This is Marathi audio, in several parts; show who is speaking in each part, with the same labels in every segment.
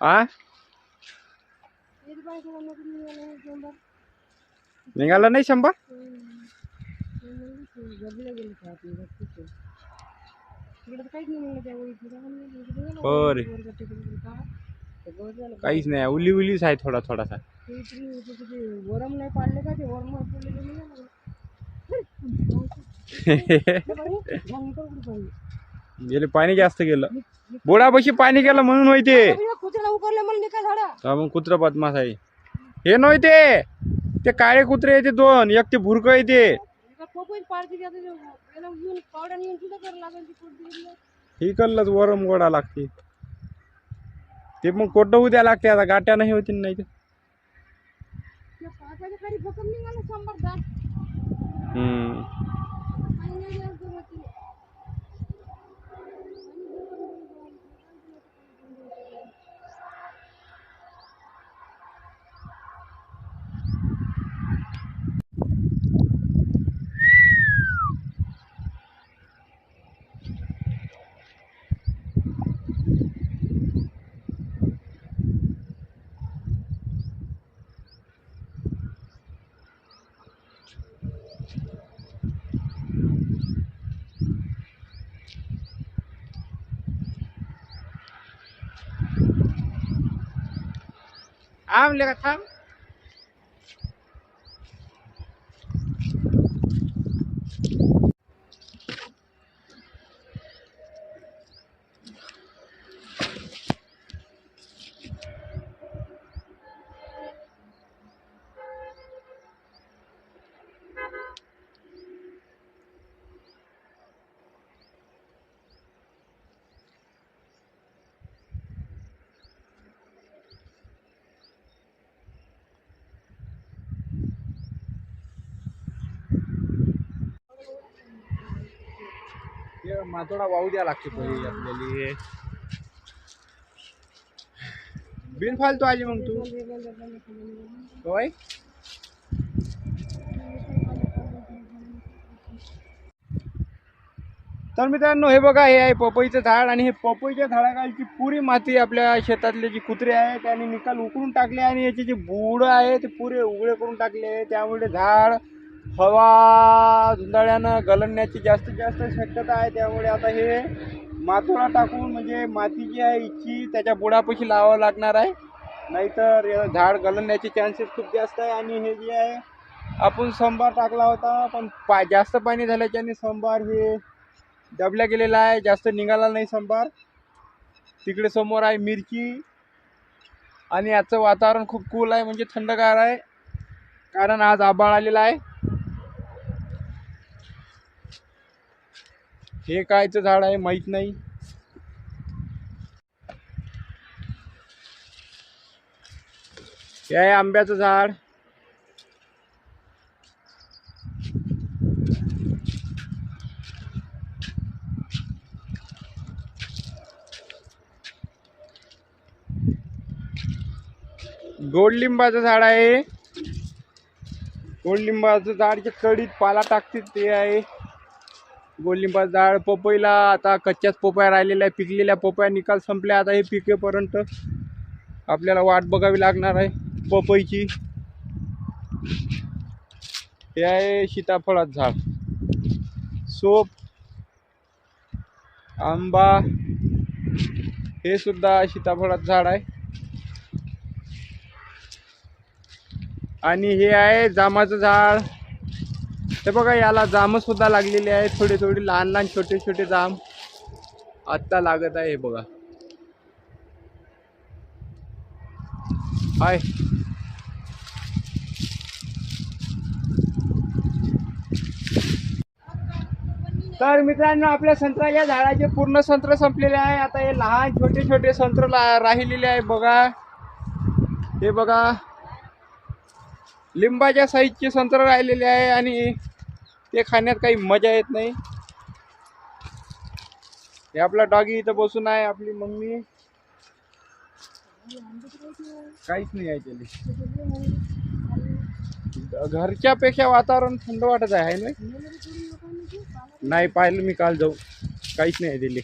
Speaker 1: आ निघाला नाही शंभर हो रे काहीच नाही उली उलीच आहे थोडा थोडासा गेले पाणी जास्त गेलं. बुडापाशी पाणी गेलं म्हणून होईते
Speaker 2: कुत्र्याला उकरले झाडा.
Speaker 1: हा मग कुत्र बदमाश आहे. हे नव्हे ते. काळे कुत्रे येते दोन. एक ते भुरकं येते
Speaker 2: करावं लागेल ती पोट
Speaker 1: ही कल्लच वरम गोडा लागते. ते मग कोट उद्या लागते आता. गाट्या नाही होती नाही ते
Speaker 2: त्या पाकाच्या खाली भकम निघालं शंभर दाट
Speaker 1: हम्म. આમ લેખા થામ मातोडा वाहू द्या लागते पहिले आपल्याला बिन फालतो आली मग तू. होय? तर मित्रांनो हे बघा हे आहे पपईचं झाड आणि हे पपईच्या झाडाखालची पुरी माती आपल्या शेतातले जी कुत्रे आहे त्यांनी निकाल उकळून टाकले आणि याचे जे बुड आहे ते पुरे उघडे करून टाकले त्यामुळे झाड हवा धुंदाळ्यानं गलण्याची जास्तीत जास्त शक्यता आहे त्यामुळे आता हे माथोडा टाकून म्हणजे माती जी आहे इच्छी त्याच्या बुडापाशी लावावं लागणार आहे. नाहीतर झाड गलण्याचे चान्सेस खूप जास्त आहे आणि हे जे आहे आपण संभार टाकला होता पण पा जास्त पाणी झाल्याच्याने संभार हे दबल्या गेलेला आहे जास्त निघाला नाही संभार तिकडे समोर आहे मिरची आणि याचं वातावरण खूप कूल आहे म्हणजे थंडगार आहे. कारण आज आबाळ आलेला आहे. हे कायचं झाड आहे माहीत नाही. हे आहे आंब्याचं झाड. गोडलिंबाचं झाड आहे. गोडलिंबाचं झाडच्या कडीत पाला टाकते ते आहे. गोलिंबाचं झाड पपईला आता कच्च्याच पोपया राहिलेल्या आहे पिकलेल्या पोपया निकाल संपल्या. आता हे पिकेपर्यंत आपल्याला वाट बघावी लागणार आहे पपईची. हे आहे सीताफळाचं झाड. सोप आंबा हे सुद्धा सीताफळाचं झाड आहे. आणि हे आहे जामाचं झाड. हे बघा याला जाम सुद्धा लागलेले आहे. थोडे थोडे लहान लहान छोटे छोटे जाम. आत्ता लागत आहे हे बघा. हाय. तर मित्रांनो आपल्या संत्र्याच्या झाडाचे पूर्ण संत्र संपलेले आहे. आता हे लहान छोटे छोटे संत्र ला- राहिलेले आहे बघा. हे बघा. लिंबाच्या साईजचे संत्र राहिलेले आहे आणि ते खाण्यात काही मजा येत नाही. हे आपला डॉगी इथं बसून आहे आपली मम्मी. काहीच नाही आहे त्याला. घरच्या पेक्षा वातावरण थंड वाटत आहे ना? नाही पाहिलं मी काल जाऊ काहीच नाही आहे दिली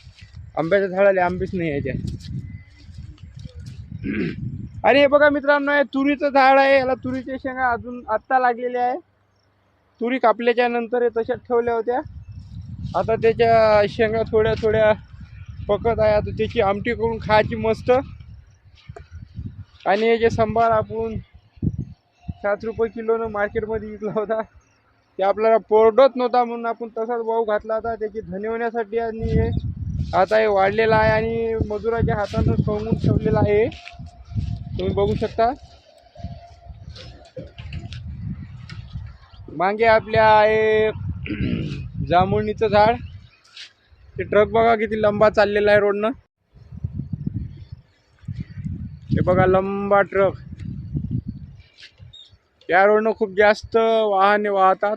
Speaker 1: आंब्याच्या झाडाला आंबेच नाही आहे त्या. आणि हे बघा मित्रांनो हे तुरीचं झाड आहे याला तुरीचे शेंगा अजून आत्ता लागलेले आहे. तुरी कापल्याच्या नंतर हे तशाच ठेवल्या होत्या. आता त्याच्या शेंगा थोड्या थोड्या पकत आहे. आता त्याची आमटी करून खायची मस्त. आणि याचे सांबार संभार आपण सात रुपये किलोनं मार्केटमध्ये विकला होता ते आपल्याला परवडत नव्हता म्हणून आपण तसाच भाऊ घातला होता. त्याची धने होण्यासाठी आणि हे आता हे वाढलेलं आहे आणि मजुराच्या हातानं सोंगून ठेवलेलं आहे. तुम्ही बघू शकता. मागे आपल्या आहे जांभुळणीचं झाड. ते ट्रक बघा किती लंबा चाललेला आहे रोडनं हे बघा लंबा ट्रक या रोडनं खूप जास्त वाहने वाहतात.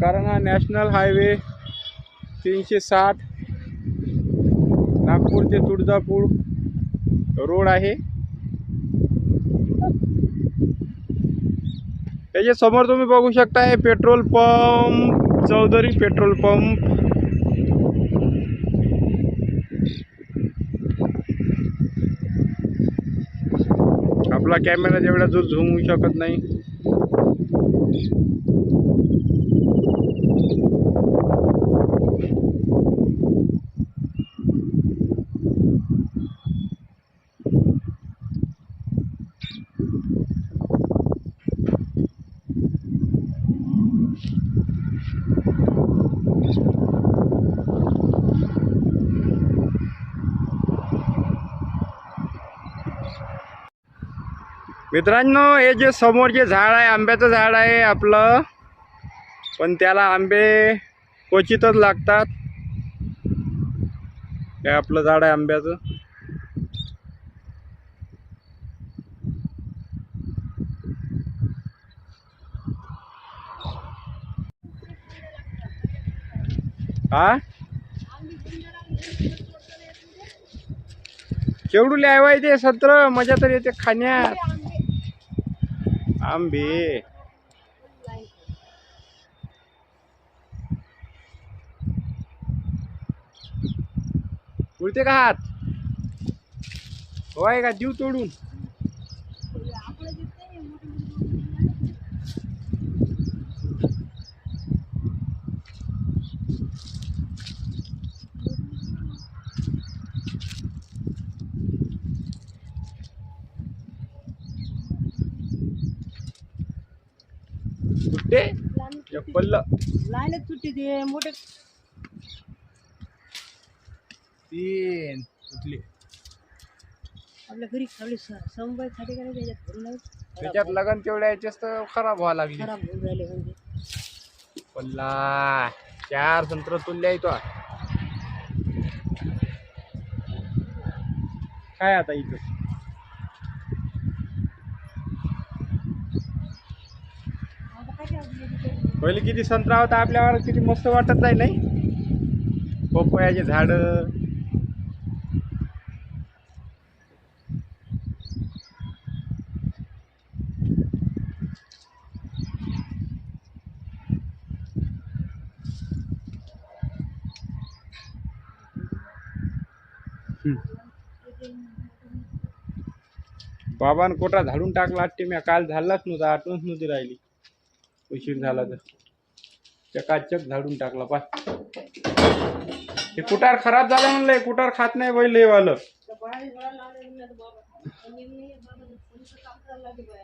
Speaker 1: कारण हा नॅशनल हायवे तीनशे साठ नागपूर ते तुळजापूर रोड आहे. त्याच्यासमोर तुम्ही बघू शकता हे petrol pump Chaudhary petrol pump. आपला कॅमेरा जेवढा जो झूम होऊ शकत नाही. मित्रांनो हे जे समोर जे झाड आहे आंब्याचं झाड आहे आपलं पण त्याला आंबे क्वचितच लागतात. हे आपलं झाड आहे आंब्याचं. हा? केवढू लिहावाय ते सत्र? मजा तर येते खाण्यात. आंबे. उलटे का हात? होय का? जीव तोडून. पल्ल.
Speaker 2: लाईनच सुट्टी ते मोठे
Speaker 1: तीन. उठली.
Speaker 2: आपल्या घरी खाली समबाई खाली करायचे त्याच्यात भरून.
Speaker 1: त्याच्यात लगन तेवढ्या याच्याच तर खराब व्हावं लागली.
Speaker 2: खराब होऊन राहिले म्हणजे.
Speaker 1: पल्ला. चार संत्र तुल्ल्या येतो काय आता इथं
Speaker 2: आता काय करायचं?
Speaker 1: पहिले किती संत्रा होता आपल्यावर किती मस्त वाटत जाई नाही? पपयाचे झाड. बाबान कोटा झाडून टाकला वाटते मी काल झालाच नव्हता आठवणच नव्हती राहिली. उशीर झाला तर. चकाचक झाडून टाकला पाय. हे कुटार खराब झालं म्हणलं कुटार खात नाही बैल हे वालं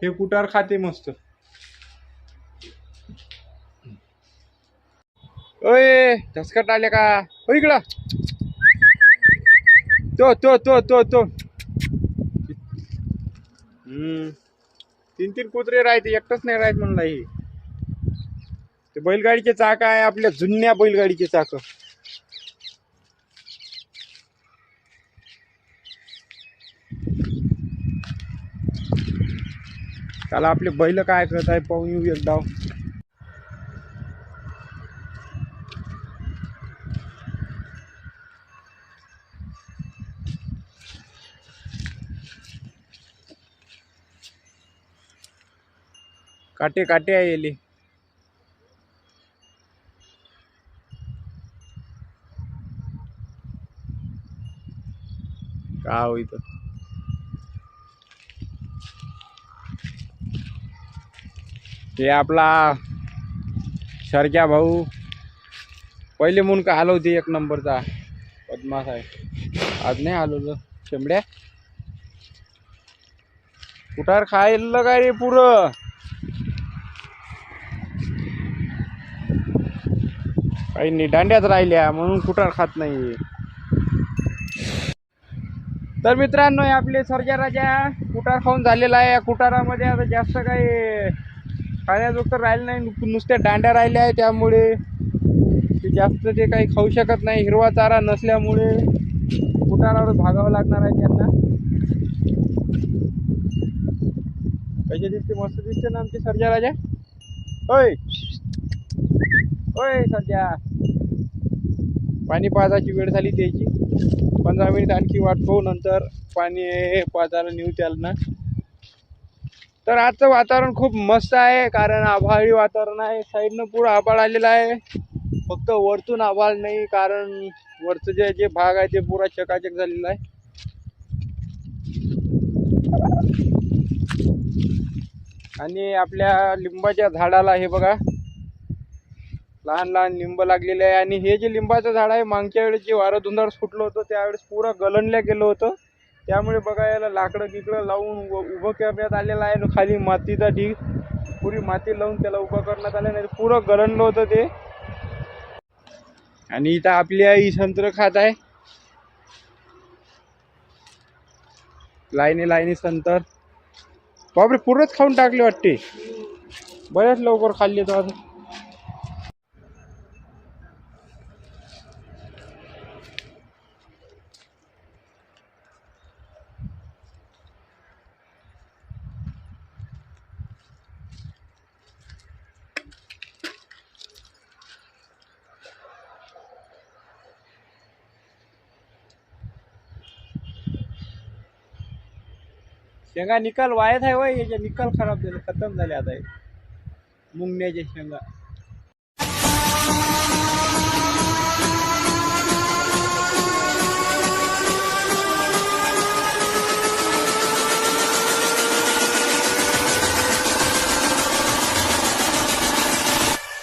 Speaker 1: हे कुटार खाते मस्त. ओय धसकट आले का? हो इकडं. तो तो तो तो तो. हम्म. तीन तीन कुत्रे राहते एकटंच नाही राहत म्हणलं हे. ते बैलगाडीचे चाक आहे आपल्या जुन्या बैलगाडीचे चाक. त्याला आपले बैल काय करत आहे पाहून येऊ एकदा. काटे काटे आहे का हो इथं हे आपला सरक्या भाऊ. पहिले म्हणून का आलो होती एक नंबरचा. पद्मास आहे आज नाही आलो ग शेंबड्या. कुठार खायला काय रे पुरं? काही निदांड्यात राहिल्या म्हणून कुठार खात नाही तर मित्रांनो आपले सर्जा राजा कुटार खाऊन झालेला आहे. या कुटारामध्ये आता जास्त काही खाण्याजोगतं राहिलं नाही. नुसत्या दांड्या राहिल्या आहे त्यामुळे. ते जास्त ते काही खाऊ शकत नाही. हिरवा चारा नसल्यामुळे कुटारावर भागावं लागणार आहे त्यांना. कसे दिसते? मस्त दिसते ना आमचे सर्जा राजा? होय. होय सर्जा पाणी पाजायची वेळ झाली त्याची. पंधरा मिनिट आणखी वाट पाहू नंतर पाणी पाजायला नेऊ त्याला तर आजचं वातावरण खूप मस्त आहे कारण आभाळी वातावरण आहे. साईडनं पुरं आभाळ आलेलं आहे. फक्त वरतून आभाळ नाही कारण वरचं जे जे भाग आहे ते पुरा चकाचक झालेला आहे. आणि आपल्या लिंबाच्या झाडाला हे बघा लहान लहान लिंब लागलेले आहे. आणि हे जे लिंबाचं झाड आहे मागच्या वेळेस जे वारं धुंदार सुटलं होतं त्यावेळेस पुरा गलनल्या गेलं होतं. त्यामुळे बघा याला लाकडं गिकडं लावून उभं करण्यात आलेलं आहे. आणि खाली मातीचा ढीग पुरी माती लावून त्याला उभं करण्यात आलं नाही पुरं गलनलं होतं ते. आणि इथं आपली आई संत्र खात आहे. लाईनी लाईनी संतर. बापरे पूर्णच खाऊन टाकले वाटते. बऱ्याच लवकर खाल्ले तर शेंगा निकाल वायत आहे वय याचे निकाल खराब झाले खतम झाले आता मुंगण्याचे शेंगा.